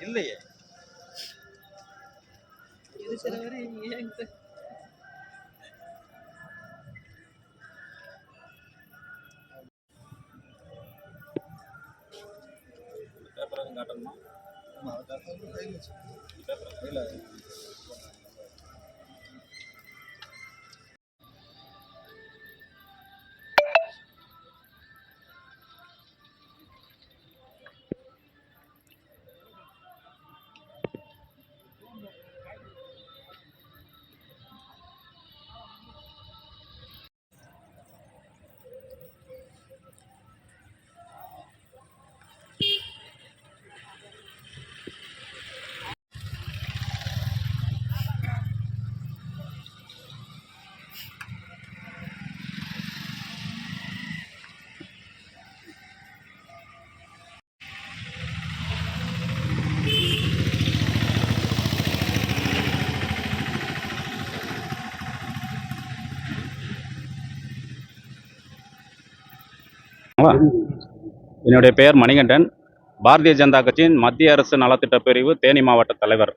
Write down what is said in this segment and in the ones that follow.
இல்லையே. இருக்கிறவரை ஏன் சார்? பேப்பர் எதுவும் என்னுடைய பெயர் மணிகண்டன். பாரதிய ஜனதா கட்சியின் மத்திய அரசு நலத்திட்ட பிரிவு தேனி மாவட்ட தலைவர்.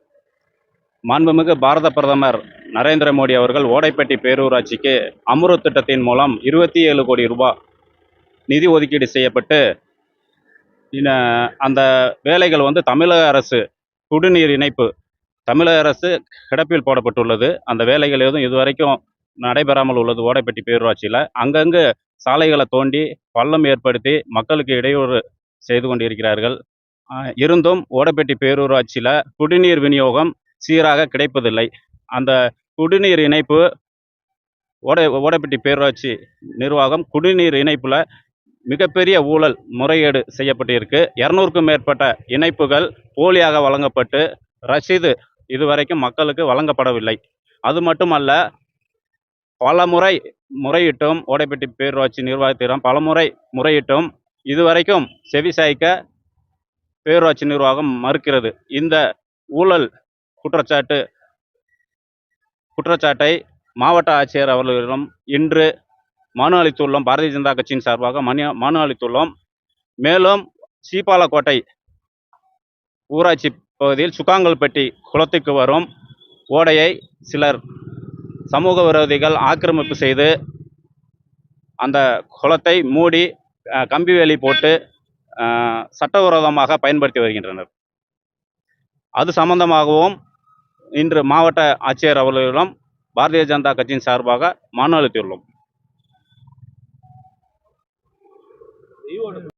மாண்புமிகு பாரத பிரதமர் நரேந்திர மோடி அவர்கள் ஓடைப்பட்டி பேரூராட்சிக்கு அமுரு திட்டத்தின் மூலம் இருபத்தி ஏழு கோடி ரூபாய் நிதி ஒதுக்கீடு செய்யப்பட்டு இன்ன- அந்த வேலைகள் வந்து தமிழக அரசு குடிநீர் இணைப்பு தமிழக அரசு கிடப்பில் போடப்பட்டுள்ளது. அந்த வேலைகள் எதுவும் இதுவரைக்கும் நடைபெறாமல் உள்ளது ஓடைப்பட்டி பேரூராட்சியில். அங்கங்கு சாலைகளை தோண்டி பள்ளம் ஏற்படுத்தி மக்களுக்கு இடையூறு செய்து கொண்டிருக்கிறார்கள். இருந்தும் ஓடப்பட்டி பேரூராட்சியில் குடிநீர் விநியோகம் சீராக கிடைப்பதில்லை. அந்த குடிநீர் இணைப்பு ஓடை ஓடப்பட்டி பேரூராட்சி நிர்வாகம் குடிநீர் இணைப்பில் மிகப்பெரிய ஊழல் முறையீடு செய்யப்பட்டிருக்கு. இரநூறுக்கும் மேற்பட்ட இணைப்புகள் போலியாக வழங்கப்பட்டு ரசீது இதுவரைக்கும் மக்களுக்கு வழங்கப்படவில்லை. அது மட்டுமல்ல பலமுறை முறையிட்டும் ஓடைப்பட்டி பேரூராட்சி நிர்வாகத்திடம் பலமுறை முறையிட்டும் இதுவரைக்கும் செவிசாய்க்க பேரூராட்சி நிர்வாகம் மறுக்கிறது. இந்த ஊழல் குற்றச்சாட்டு குற்றச்சாட்டை மாவட்ட ஆட்சியர் அவர்களிடம் இன்று மனு அளித்துள்ளோம். பாரதிய ஜனதா கட்சியின் சார்பாக மனு மனு அளித்துள்ளோம். மேலும் சீப்பாலக்கோட்டை ஊராட்சி பகுதியில் சுக்காங்கல்பட்டி குளத்துக்கு வரும் ஓடையை சிலர் சமூக விரோதிகள் ஆக்கிரமிப்பு செய்து அந்த குளத்தை மூடி கம்பி வேலி போட்டு சட்டவிரோதமாக பயன்படுத்தி வருகின்றனர். அது சம்பந்தமாகவும் இன்று மாவட்ட ஆட்சியர் அவர்களிடம் பாரதிய ஜனதா கட்சியின் சார்பாக மனு அளித்துள்ளோம்.